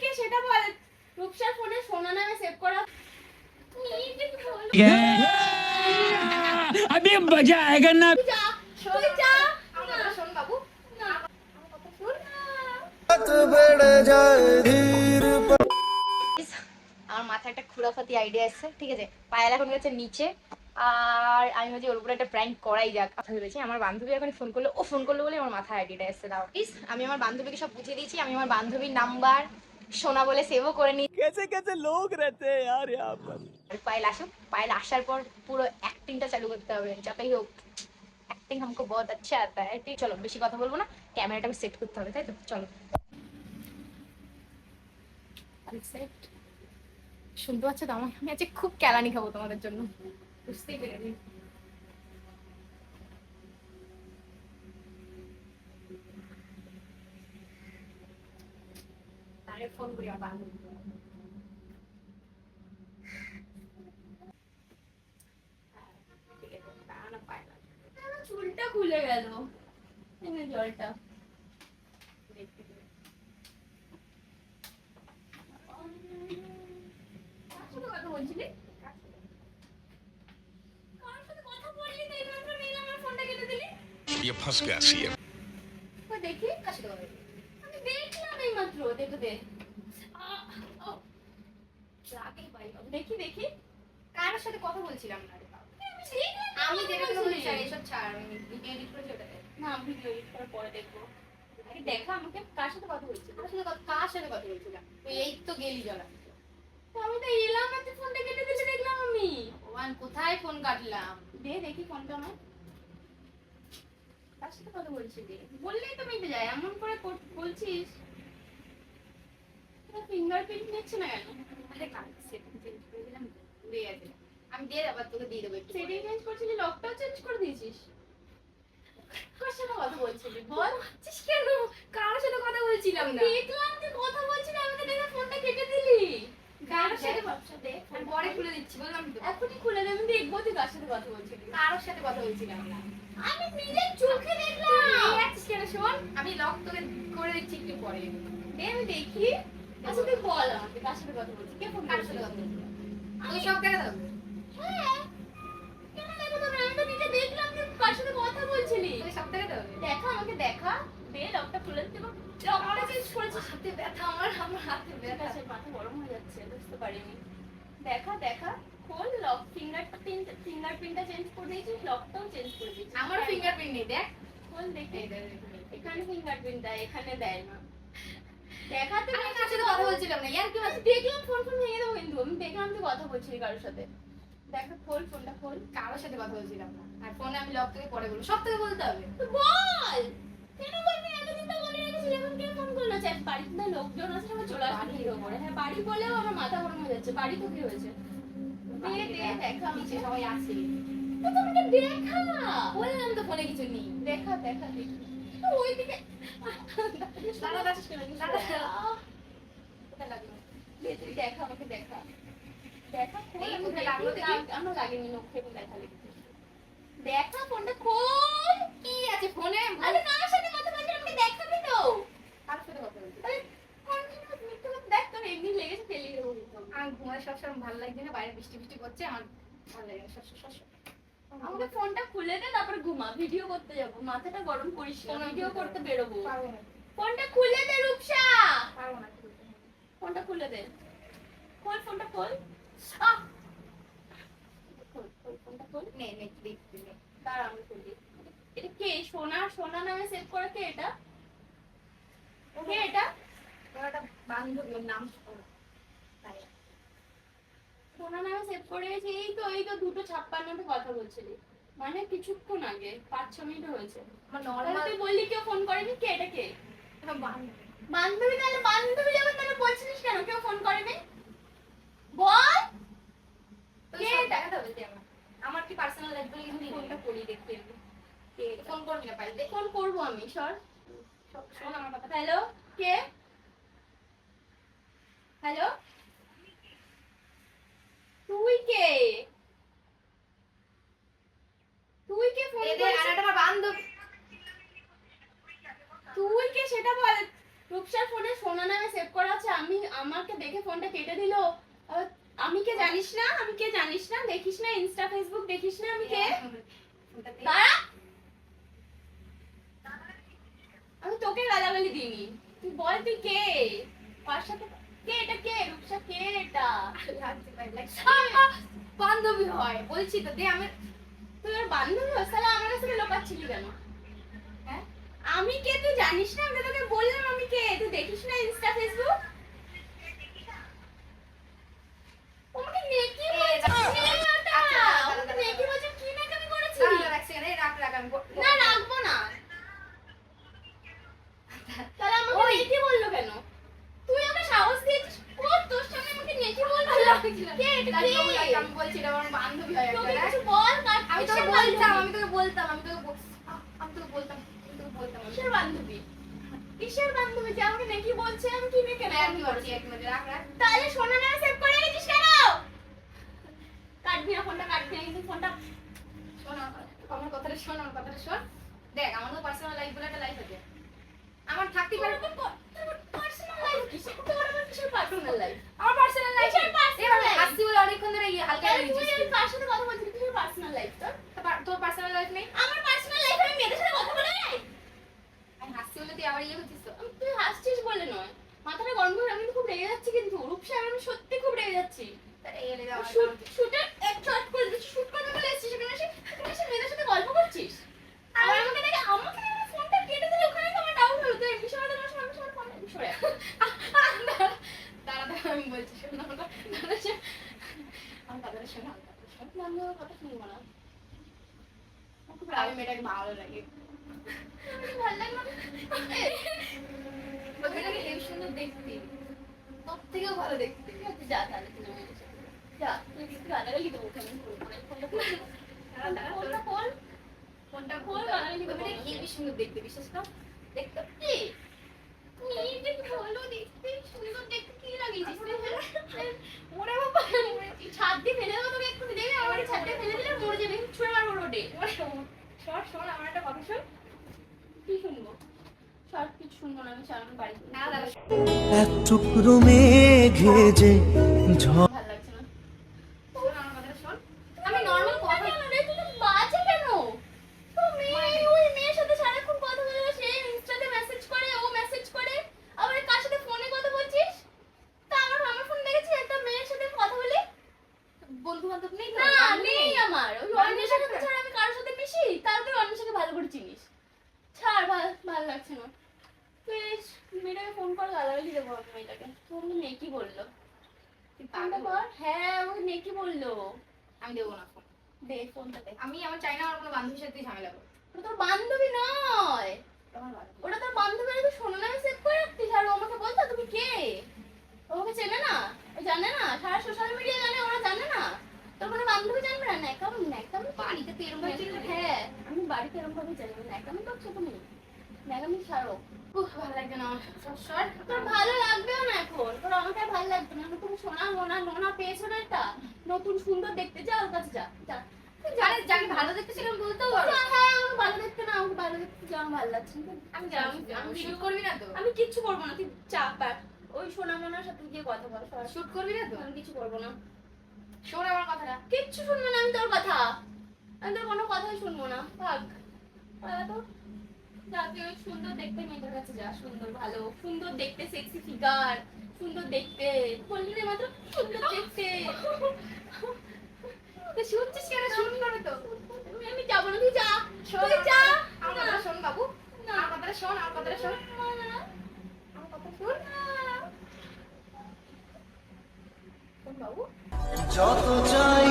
কে সেটা বল রূপসার ফোনে সোনা নামে সেভ করা अभी मजा आएगा ना তুই যা তুই যা আমার কথা শোন বাবু না আমার কথা শোন আমার মাথায় একটা খুরাফাতি আইডিয়া এসেছে ঠিক আছে পায়েল এখন গেছে নিচে আর আমি ভাবছি ওর উপরে একটা প্র্যাঙ্ক করাই যাক কথা ভেবেছি আমার বান্ধবী এখন ফোন করলো ও ফোন করলো বলে আমার মাথায় আইডিয়াটা এসেছে দাও প্লিজ আমি আমার বান্ধবীকে সব বুঝিয়ে দিয়েছি আমি আমার বান্ধবীর নাম্বার সোনা বলে সেভও করে নিই कैसे कैसे लोग रहते हैं यार यहाँ पर আর পায়েল আসুক পায়েল আসার পর পুরো অ্যাক্টিংটা চালু করতে হবে যাতেই হোক অ্যাক্টিং हमको बहुत अच्छा आता है ঠিক চলো বেশি কথা বলবো না ক্যামেরাটাকে সেট করতে হবে তাই তো চলো সেট শুনতে পাচ্ছ তো আমার আমি আজকে খুব ক্যালানি খাবো তোমাদের জন্য বুঝতেই পেরেছি ফোন করি আমার বান্ধবী চুলটা খুলে গেল এনে জলটা কার সাথে কথা বলছিলি? কার সাথে কথা বললি তো এইমাত্র নীল আমার ফোনটা কেটে দিলি? ये फंस गया सीएम কই দেখি কার সাথে কথা বলছিলি? আমি দেখলাম এইমাত্র দেখো দে বাবু। দেখি দেখি। কার সাথে কথা বলছিলাম না রে বাবু। আমি যেটা বলছি এসব ছাড় আমি ভিডিও এডিট করেছি ওটা না ভিডিও এডিট করার পরে দেখব। আগে দেখা আমাকে কার সাথে কথা বলছিলি কার সাথে কার সাথে কথা বলছিলাম? এই তো গেলি জলা। আমি তো এলাম আর ফোনটা কেটে দেখলাম আমি। ওয়ান কোথায় ফোন কাটলাম? দে দেখি ফোনটা আমার কার সাথে কথা বলছিলি বললেই তো মিটে যায় এমন করে বলছিস। ফিঙ্গারপ্রিন্ট নিচ্ছে না কেন? আরে কাল সেটিং চেঞ্জ করে দিলাম উড়ে গেছে আমি দিয়ে আবার তোকে দিয়ে দেবো সেটিং চেঞ্জ করছিলি লকটাও চেঞ্জ করে দিয়েছিস? কার সাথে কথা বলছিলি বল। ভাবছিস কেন? কার সাথে কথা বলছিলাম না। দেখলাম তুই কথা বলছিলি আমাকে দেখে ফোনটা কেটে দিলি। কার সাথে ব্যবসা দে আমি পরে খুলে দিচ্ছি বললাম তো। এখনই খুলে আমি দেখব তুই কার সাথে কথা বলছিলি। কারোর সাথে কথা বলছিলাম না। আমি নিজের চোখে দেখলাম। কেন শোন। আমি লক তোকে করে দিচ্ছি একটু পরে। দে আমি দেখি। আচ্ছা তুই বল আমাকে কার সাথে কথা বলছিস কে ফোন কার সাথে কথা বলছিস আমি সব দেখা দাও হ্যাঁ। কেন দেখা যাবে আমি তো নিজে দেখলাম তুই কার সাথে কথা বলছিলি। তুই সব দেখা দাও দেখা আমাকে দেখা। দে লকটা খুলে দিতে লকটা চেঞ্জ করেছিস। হাতে ব্যথা আমার আমার হাতে ব্যথা। আছে মাথা গরম হয়ে যাচ্ছে বুঝতে পারিনি। দেখা দেখা খোল লক ফিঙ্গারপ্রিন্ট ফিঙ্গারপ্রিন্টটা চেঞ্জ করে দিয়েছিস লকটাও চেঞ্জ করে দিয়েছিস আমার ফিঙ্গারপ্রিন্ট নেই দেখ। খোল দেখে। এখানে ফিঙ্গারপ্রিন্ট দেয় এখানে দেয় না। দেখাতে কথা বলছিলাম না। ইয়ার কি বলছিস দেখলাম ফোন ফোন ভেঙে দেবো কিন্তু। আমি দেখলাম তুই কথা বলছিলি কারোর সাথে। দেখ খোল ফোনটা খোল। কারোর সাথে কথা বলছিলাম না। আর ফোনে আমি লক থেকে পরে বলব। সব থেকে বলতে হবে। বল! কেন বলবি এতদিন তো বলে রেখেছিলি এখন কে ফোন করল? চাই বাড়িতে না লোকজন আছে আমার চলে আসবে ভিডিও করে হ্যাঁ বাড়ি বলেও আমার মাথা গরম হয়ে যাচ্ছে। বাড়ি তো কি হয়েছে? দে দেখা। নিচে সবাই আছে। তো তোমাকে দেখা! বললাম তো ফোনে কিছু নেই। দেখা দেখা দেখি। ওইদিকে দাঁড়া দাঁড়া কোথায় লাগল? তুই দেখা আমাকে দেখা। দেখা কোথায় লাগল। আমার লাগেনি নখে দেখা লেগেছে দেখা ফোনটা খোল কি আছে ফোনে? আরে কার সাথে কথা বলছিস আমাকে দেখাবি তো। কার সাথে কথা বলছিস আরে ফোন মিথ্যে কথা দেখ তোর এমনি লেগেছে ফেলে দেবো আমার ঘুমায় সবসময় ভালো লাগছে না বাইরে বৃষ্টি বৃষ্টি করছে আমার ভালো লাগে সবসময় সবসময় আমাকে ফোনটা খুলে দে তারপর ঘুমা। ভিডিও করতে যাব। মাথাটা গরম করিস না ভিডিও করতে বেরোবো। ফোনটা খুলে দে রূপসা। পারব না। ফোনটা খুলে দে। খোল ফোনটা খোল। আহ! খোল খোল ফোনটা খোল। নে নে দেখতে নে দাঁড়া আমি খুলি। এটা কে? সোনা সোনা নামে সেভ করে কে এটা? কে এটা? একটা বান্ধবী নাম সোনা। নামে সেভ করে গেছে। এই তো এই তো দুটো ছাপ্পান্নতে কথা বলছিলি। মানে কিছুক্ষণ আগে পাঁচ ছ মিনিট হয়েছে। তুই বললি কেউ ফোন করেনি? কে এটা কে? বান্ধবী তাহলে বান্ধবী যখন তাহলে বলছিলিস কেন কেউ ফোন করেনি বল কে দেখাতে হবে আমার আমার কি পার্সোনাল লাইফ বলে কিছু ফোনটা করি দেখতে কে ফোন করবি না পাইলে ফোন করব আমি সর শোন আমার কথা। হ্যালো কে? হ্যালো? তুই কে? তুই কে ফোন বান্ধব। তুই কে সেটা বল। রূপসার ফোনে সোনা নামে সেভ করা আছে। আমি দেখে ফোনটা কেটে দিল। আমি কে জানিস না? আমি কে জানিস না? দেখিস না? ইনস্টা ফেসবুক দেখিস না? আমি কে? দাঁড়া আমি তোকে গালাগালি দিইনি তুই বল তুই কে? কার সাথে কে এটা কে? রূপসা কে এটা? বান্ধবী হয় বলছি তো দে আমি তুই ওর বান্ধবী হয় তাহলে আমার কাছে লোকাচ্ছিলি কেন? হ্যাঁ? আমি কে তুই জানিস না? আমি তোকে বললাম আমি কে। তুই দেখিস না ইনস্টা ফেসবুক নেকি বলছে? নেকি বলছে? কি আমি করেছি না রাখব না তাহলে আমাকে নেকি বলল কেন তুই আমাকে সাহস দিয়েছিস ও তোর সামনে আমাকে নেকি বলল কে এটা কে আমি বলছি এটা আমার বান্ধবী হয় তোকে একটা, কিছু বল কার আমি তোকে কিসের বলতাম বান্ধবী? আমি তোকে বলতাম আমি তোকে বল- আমি তোকে বলতাম আমি তোকে বলতাম আমি কিসের বান্ধবী কিসের বান্ধবী যে আমাকে নেকি বলছে আমি কি নেকি এক মিনিট রাখ রাখ তাহলে সোনা না সেভ করে রেখেছিস কেন? কাটবি না ফোনটা কাটবি না কিন্তু ফোনটা শোন আমার- আমার কথাটা শোন আমার কথাটা শোন। দেখ আমার তো পার্সোনাল লাইফ বলে একটা লাইফ আছে। আমার থাকতে পারে পার্সোনাল লাইফ কিসের তোর আবার কিসের পার্সোনাল লাইফ আমার পার্সোনাল লাইফ life? হাসি বলে অনেকক্ষণ ধরে হালকা তুই আমি কার সাথে কথা বলছিস কিসের পার্সোনাল লাইফ তোর? তোর- পার্সোনাল লাইফ নেই? আমার পার্সোনাল লাইফ আমি মেয়েদের সাথে কথা বলে নাই? আমি হাসি বলে তুই আবার ইয়ে করছিস তো আমি- তুই হাসছিস বলে নয় মাথাটা গরম করে আমি কিন্তু খুব রেগে যাচ্ছি কিন্তু রূপসা আমি সত্যি খুব রেগে যাচ্ছি। তাহলে এই রে আমার শুট এক শট করে দিচ্ছি শুট করতে বলে এসেছিস সেখানে এসে সেখানে এসে মেয়েদের সাথে গল্প করছিস? আর আমাকে দেখে আমাকে দেখে ফোনটা কেটে দিলে ওখানে তো আমার ডাউট হলো। তুই এমনি সময় তোমার সময় সময় ফোন সরে দাঁড়া দাঁড়া আমি বলছি শোন দাঁড়া আমার কথাটা শোন শোন না, আমি কথা শুনব না। খুব রাগ মেয়েটাকে ভালো লাগে ভালো লাগে না। দেখতে। তোর থেকেও ভালো দেখতে যা তাহলে। যা, তুই একটু গালাগালি দেবো ওখানে। ফোনটা ফোনটা খোল। ফোনটা খোল, গালাগালি দেবো। হেবি সুন্দর দেখতে বিশ্বাস কর দেখতে সুন্দর? ওরে ছাদ দিয়ে ফেলে দেবো তোকে এক্ষুনি দেখে, আমার ছাদ দিয়ে ফেলে দিলে মরে যাবি, ছুঁড়ে মারবো রোডে। শোন শোন আমার একটা কথা শোন কি শুনব? এক টুকরো মেঘে যে ঝড় ভালো লাগছে না। শোন আমার কথাটা শোন আমি নর্মাল কথা কেন রে? তুই তো বাজে কেন? তো মেয়ে, ওই মেয়ের সাথে সারাক্ষণ কথা বলে, সে ইনস্টাতে message করে, ও message করে, আবার কার সাথে ফোনে কথা বলছিস? তা আমার আমার ফোন দেখেছিস একটা মেয়ের সাথে কথা বলি? বন্ধু নেই না, বান্ধব আমার। ওই বান্ধবী অন্বেষাকে একটা। আমি কারোর সাথে মিশি? তাও তুই অন্বেষাকে ভালো করে চিনিস। ছাড়, ভাল- ভালো লাগছে না। মেয়েটাকে ফোন কর, গালাগালি দেবো আমি মেয়েটাকে। তোর মেয়ে কি বলল? ফোনটা কর। হ্যাঁ, আমাকে মেয়ে কি বলল? আমি দেবো না ফোন দে, ফোনটা দে। আমি আমার চাই না আমার কোনো বান্ধবীর সাথে ঝামেলা ওটা তোর বান্ধবী নয়। ওটা তোর বান্ধবী শোনো না সেভ করে রাখতিস। আর আমাকে বলতো তুমি কে? ও আমাকে চেনে না। ও জানে না। সারা সোশ্যাল মিডিয়া জানে ওরা জানে না। তোর কোনো বান্ধবী জানবে না? ন্যাকাম ন্যাকাম বাড়িতে তো এরকম হ্যাঁ। আমি বাড়িতে এরকম ভাবে জানি ন্যাকামি করছ তুমি ন্যাকামি ছাড়ো। উফ, ভালো লাগছে না আমার। তোর ভালো লাগবেও না এখন। তোর আমাকে ভালো লাগবে না। তুমি সোনা নোনা নোনা পেয়েছ না একটা নতুন সুন্দর দেখতে যা ওর কাছে যা যা। জানিস যাকে ভালো দেখতে সেরকম বলতেও পারো হ্যাঁ আমাকে ভালো দেখতে না আমাকে ভালো দেখতে যা ভালো লাগছে। আমি জানি আমি শুট করবি না তো? আমি কিচ্ছু করব না তুই চাপ পার ওই সোনা মোনার সাথে গিয়ে কথা বল। শুট করবি না তো? আমি কিছু করব না। শোন আমার কথাটা। কিচ্ছু শুনব না আমি তোর কথা। আমি তোর কোনো কথাই শুনব না। পালা তো যা ওই সুন্দর দেখতে মেয়েটার কাছে যা সুন্দর ভালো। সুন্দর দেখতে সেক্সি ফিগার সুন্দর দেখতে বললি না মাত্র সুন্দর দেখতে। তুই শুনছিস কেন? শুন করে তো আমি- যাব না তুই যা। শোন তুই যা। আমার কথাটা শোন বাবু না। আমার কথাটা শোন আমার কথাটা শোন। আমার কথা শোন। শোন বাবু। যত চাই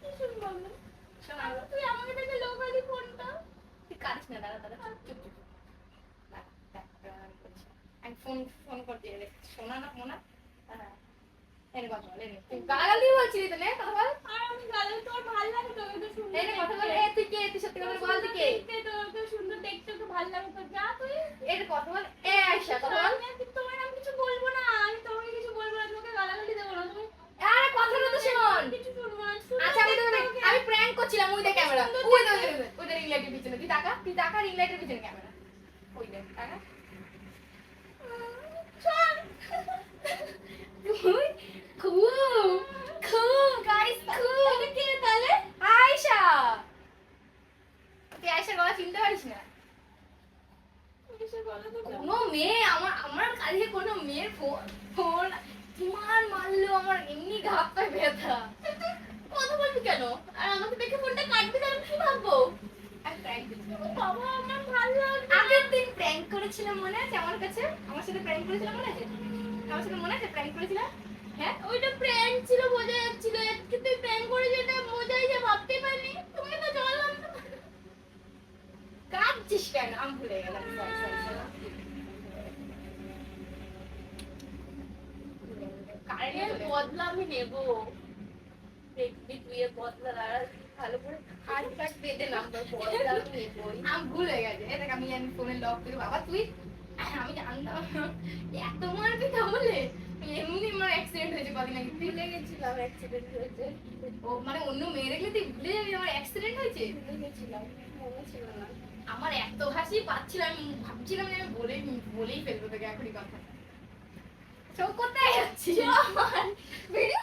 কি শুনব আমি? শোন আমার কথা- তুই আমাকে দেখে লোক ফোনটা তুই না দাঁড়া দাঁড়া চুপ চুপ চুপ দাঁড়া, দাঁড়া, দাঁড়া, আমি বলছি। আমি ফোন ফোন করতে দেখ শোনা না মোনা হ্যাঁ। কথা বল গালাগালি বলছিলি তো নে কথা বল। আমি গালে তোর ভালো লাগে তো তো সুন্দর এনে কথা বল এ তুই কে তুই সত্যি কথা বল তুই কে? তোর তো সুন্দর দেখতে তো ভালো লাগে তোর যা তুই। এর কথা বল এ আয়শা কথা বল আমি আর তোমার আমি কিছু বলব না আমি তোমাকে কিছু বলব না তোমাকে গালাগালি দেবো না তুমি আরে কথাটা তো শোন কিছু শুনব না শুনব আচ্ছা আমি তোকে তোমাকে। আমি প্র্যাঙ্ক করছিলাম ওই দেখ ক্যামেরা ওই দেখ ওই দেখ ওই রিং লাইটের পিছনে তুই টাকা তুই টাকা রিং লাইটের পিছনে ক্যামেরা ওই দেখ টাকা চল তুই খুব খুব গাইস খুব কে তাহলে আয়শা তুই আয়শার গলা চিনতে পারিস না কিসে বলো তো কোনো মেয়ে আমার আমার কাছে কোনো মেয়ের ফোন ফোন তোমার মারলো আমার এমনি ঘাপ পায় ব্যথা কথা বলবি কেন আর আমাকে দেখে ফোনটা কাটবি তাহলে আমি কি ভাববো আমি prank দিচ্ছি। বাবা আমার ভালো লাগে আগের দিন প্র্যাঙ্ক মনে আছে? আমার কাছে আমার সাথে প্র্যাঙ্ক করেছিলাম মনে আছে? আমার সাথে মনে আছে? প্র্যাঙ্ক করেছিলাম হ্যাঁ? ওইটা প্র্যাঙ্ক ছিল বোঝা যাচ্ছিল। আজকে তুই প্র্যাঙ্ক করে যেটা বোঝাই যে ভাবতে পারিনি। তুমি তো জল কাঁদছিস কেন? আমি ভুলে গেলাম সরি সরি সরি বদলা আমি নেব। দেখবি তুই এর বদলা ভালো করে হাত কাট বেঁধে নাম্বার বদলা আমি নেবই। আমি ভুল গেছে। এ আমি জানি ফোনে লক করে বাবা তুই? আমি জানতাম। এত মারবি তাহলে? এমনি আমার অ্যাক্সিডেন্ট হয়েছে কদিন আগে। ভুলে গেছিলাম অ্যাক্সিডেন্ট হয়েছে। ও মানে অন্য মেয়ে দেখলে তুই ভুলে যাবি আমার অ্যাক্সিডেন্ট হয়েছে? ভুলে গেছিলাম মনে ছিল না। আমার এত হাসি পাচ্ছিল আমি ভাবছিলাম যে আমি বলেই বলেই ফেলব তোকে এখনই কথা। চোখ কোথায় যাচ্ছি ভিডিও